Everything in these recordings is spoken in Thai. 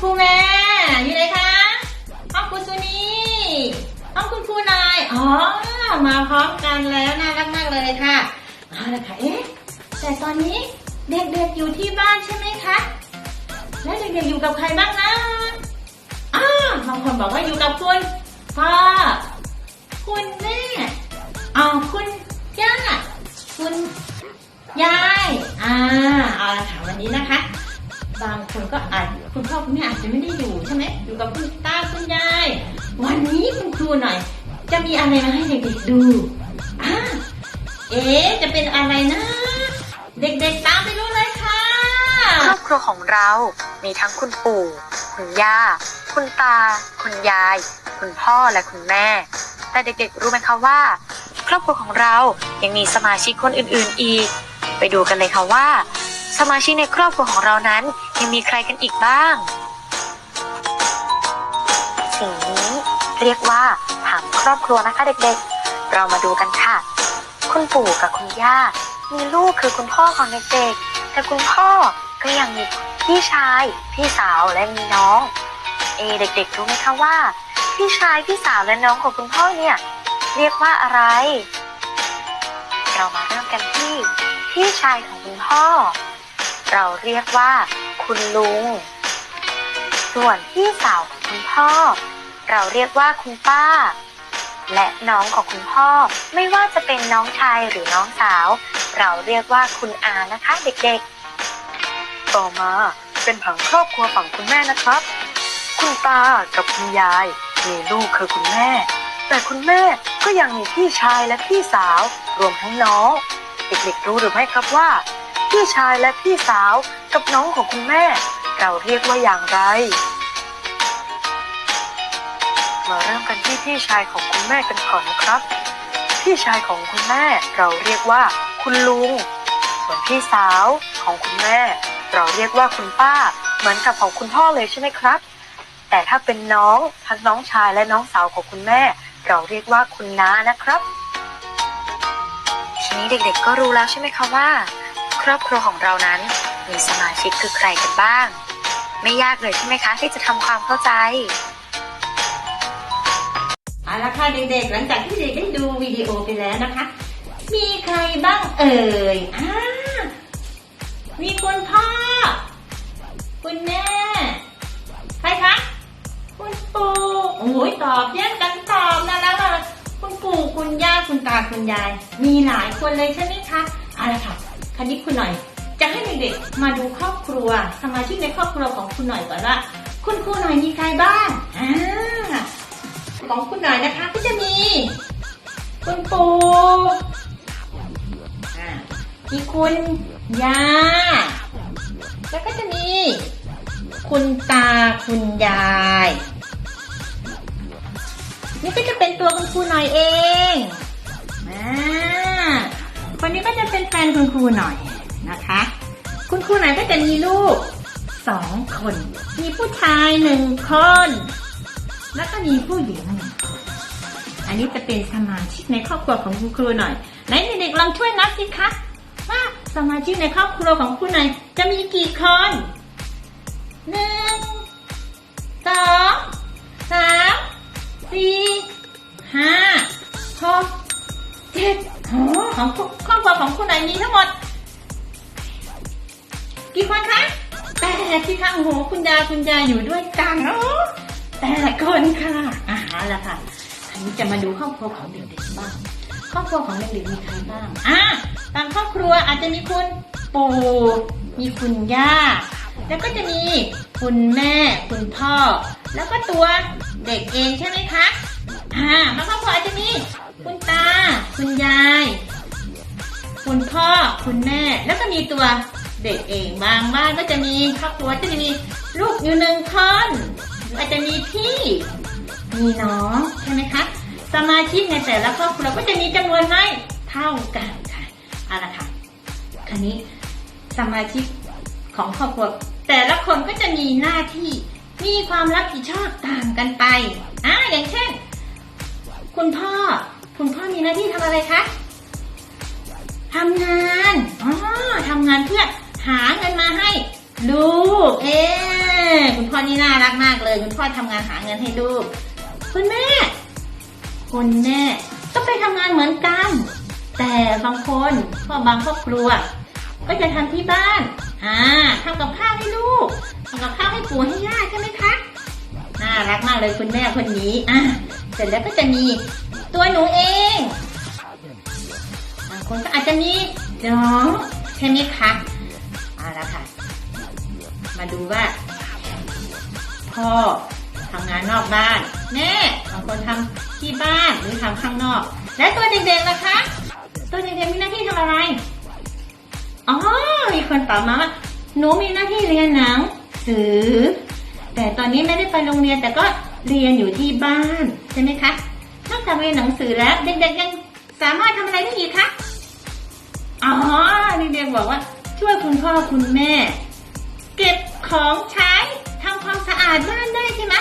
ครูแม่อยู่ไหนคะห้องครูซูนี่ห้องคุณครูนายอ๋อมาพร้อมกันแล้วน่ารักมากเลยค่ะเอาละค่ะเอ๊ะแต่ตอนนี้เด็กๆอยู่ที่บ้านใช่ไหมคะแล้วเด็กๆอยู่กับใครบ้างนะอ้าบางคนบอกว่าอยู่กับคุณพ่อคุณแม่อ้าคุณย่าคุณยายอ่าเอาละค่ะวันนี้นะคะ บางคนก็อาจคุณพ่อคุณแม่อาจจะไม่ได้อยู่ใช่ไหมอยู่กับคุณตาคุณยายวันนี้คุณครูหน่อย จะมีอะไรมาให้เด็กๆดูอ่าเอ๊จะเป็นอะไรนะ เด็กๆตามไปดูเลยค่ะครอบครัวของเรา มีทั้งคุณปู่ คุณย่า คุณตา คุณยาย คุณพ่อและคุณแม่ แต่เด็กๆรู้ไหมคะว่า ครอบครัวของเรายังมีสมาชิกคนอื่นๆอีก ไปดูกันเลยค่ะว่า สมาชิกในครอบครัวของเรานั้น ยังมีใครกันอีกบ้าง สิ่งนี้เรียกว่าผังครอบครัวนะคะเด็กๆ เรามาดูกันค่ะ คุณปู่กับคุณย่า มีลูกคือคุณพ่อของเด็กๆ แต่คุณพ่อก็ยังมีพี่ชาย พี่สาวและมีน้อง เอเด็กๆรู้ไหมคะว่า พี่ชายพี่สาวและน้องของคุณพ่อเนี่ยเรียกว่าอะไร เรามาเริ่มกันที่ พี่ชายของคุณพ่อ เราเรียกว่า คุณลุง ส่วนพี่สาวของคุณพ่อ เราเรียกว่าคุณป้า และน้องของคุณพ่อ ไม่ว่าจะเป็นน้องชายหรือน้องสาว เราเรียกว่าคุณอานะคะเด็กๆ ต่อมาเป็นผังครอบครัวฝั่งคุณแม่นะครับ คุณตากับคุณยายมีลูกคือคุณแม่ แต่คุณแม่ก็ยังมีพี่ชายและพี่สาว รวมทั้งน้อง เด็กๆรู้หรือไม่ครับว่า พี่ชายและพี่สาวกับน้องของคุณแม่ เราเรียกว่าอย่างไร มาเริ่มกันที่พี่ชายของคุณแม่กันก่อนนะครับ พี่ชายของคุณแม่เราเรียกว่า คุณลุง ส่วนพี่สาวของคุณแม่ เราเรียกว่าคุณป้า เหมือนกับของคุณพ่อเลยใช่ไหมครับ แต่ถ้าเป็นน้องทั้งน้องชายและน้องสาวของคุณแม่ เราเรียกว่าคุณน้านะครับ ทีนี้เด็กๆก็รู้แล้วใช่ไหมคะว่า รอบครัวของเรานั้น มีสมาชิกคือใครกันบ้าง ไม่ยากเลยใช่ไหมคะ ที่จะทำความเข้าใจเอาละค่ะเด็กๆ หลังจากที่เด็กได้ดูวิดีโอไปแล้วนะคะ มีใครบ้างเอ่ยอ่ามีคุณพ่อ คุณแม่ ใครคะ คุณปู่โอ้ยตอบแยกกันตอบนะแล้วค่ะคุณปู่คุณย่าคุณตาคุณยาย มีหลายคนเลยใช่ไหมคะเอาละค่ะ คันนี้คุณหน่อย จะให้เด็กๆมาดูครอบครัว สมาชิกในครอบครัวของคุณหน่อยก่อนว่า คุณครูหน่อยมีใครบ้างอ่าของคุณหน่อยนะคะก็จะมี คุณปู่อ่ามีคุณย่าแล้วก็จะมี คุณตาคุณยาย นี่ก็จะเป็นตัวคุณครูหน่อยเอง คนนี้ก็จะเป็นแฟนคุณครูหน่อยนะคะ คุณครูหน่อยก็จะมีลูกสองคน มีผู้ชายหนึ่งคน แล้วก็มีผู้หญิงหนึ่งคนอันนี้จะเป็นสมาชิกในครอบครัวของคุณครูหน่อยไหนเด็กๆลองช่วยนับสิคะว่าสมาชิกในครอบครัวของคุณหน่อยจะมีกี่คนหนึ่งสองสามสี่ห้าหกเจ็ด โอ้ของครอบครัวของคุณไหนมีทั้งหมด กี่คนคะแปดที่ข้างโหคุณยาคุณยายอยู่ด้วยกันโอ้แต่ละคนค่ะอาหารละค่ะอันนี้จะมาดูครอบครัวของเด็กๆบ้าง ครอบครัวของเด็กๆมีใครบ้างอ่าตามครอบครัวอาจจะมีคุณปู่มีคุณย่า แล้วก็จะมีคุณแม่ คุณพ่อ แล้วก็ตัวเด็กเองใช่ไหมคะอ่าบางครอบครัวอาจจะมี คุณตา คุณยาย คุณพ่อคุณแม่ แล้วก็มีตัวเด็กเองบางบ้านก็จะมีครอบครัวจะมีลูกอยู่หนึ่งคนหรืออาจจะมีพี่ มีน้องใช่ไหมคะสมาชิกในแต่ละครอบครัวก็จะมีจำนวนไม่เท่ากันค่ะเอาละค่ะคราวนี้สมาชิกของครอบครัวแต่ละคนก็จะมีหน้าที่มีความรับผิดชอบต่างกันไปอ่าอย่างเช่น คุณพ่อ คุณพ่อมีหน้าที่ทำอะไรคะทำงานอ๋อทำงานเพื่อหาเงินมาให้ลูก เออคุณพ่อนี่น่ารักมากเลย คุณพ่อทำงานหาเงินให้ลูก คุณแม่ คุณแม่ก็ไปทำงานเหมือนกัน แต่บางคนพ่อบางครอบครัว ก็จะทำที่บ้าน อ่าทำกับข้าวให้ลูกทำกับข้าวให้ปู่ให้ย่าใช่ไหมคะ น่ารักมากเลยคุณแม่คนนี้ อะ เสร็จแล้วก็จะมี ตัวหนูเองบางคนก็อาจจะมีน้องใช่ไหมคะเอาละค่ะ มาดูว่า พ่อทำงานนอกบ้านแม่บางคนทำที่บ้านหรือทำข้างนอก และตัวเด็กๆล่ะคะ ตัวเด็กๆมีหน้าที่ทำอะไรอ๋อมีคนตอบมาว่าหนูมีหน้าที่เรียนหนังสือ แต่ตอนนี้ไม่ได้ไปโรงเรียนแต่ก็เรียนอยู่ที่บ้านใช่ไหมคะ นอกจากเรียนหนังสือแล้วเด็กๆยังสามารถทำอะไรได้อีกคะอ๋อเด็กๆบอกว่า ช่วยคุณพ่อคุณแม่ เก็บของใช้ทำความสะอาดบ้านได้ใช่ไหม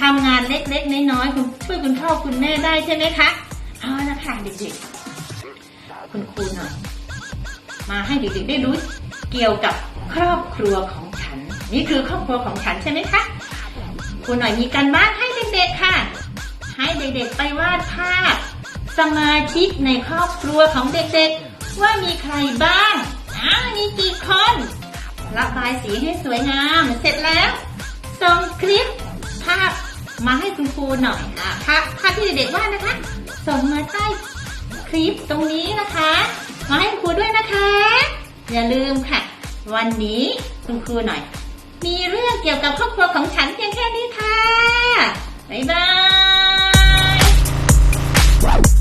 ทำงานเล็กๆน้อยๆคุณช่วยคุณพ่อคุณแม่ได้ใช่ไหมคะเอาละค่ะเด็กๆ คุณครูหน่อยมาให้เด็กๆได้รู้เกี่ยวกับครอบครัวของฉัน นี่คือครอบครัวของฉันใช่ไหมคะครูหน่อยมีการบ้านให้เด็กๆค่ะ ให้เด็กๆไปวาดภาพสมาชิกในครอบครัวของเด็กๆ ว่ามีใครบ้างอ่ามีกี่คนระบายสีให้สวยงาม เสร็จแล้วส่งคลิปภาพมาให้คุณครูหน่อยอะภาพภาพที่เด็กๆวาดนะคะ ส่งมาใต้คลิปตรงนี้นะคะ มาให้คุณครูด้วยนะคะ อย่าลืมค่ะ วันนี้คุณครูหน่อย มีเรื่องเกี่ยวกับครอบครัวของฉันเพียงแค่นี้ค่ะ บ๊ายบาย right.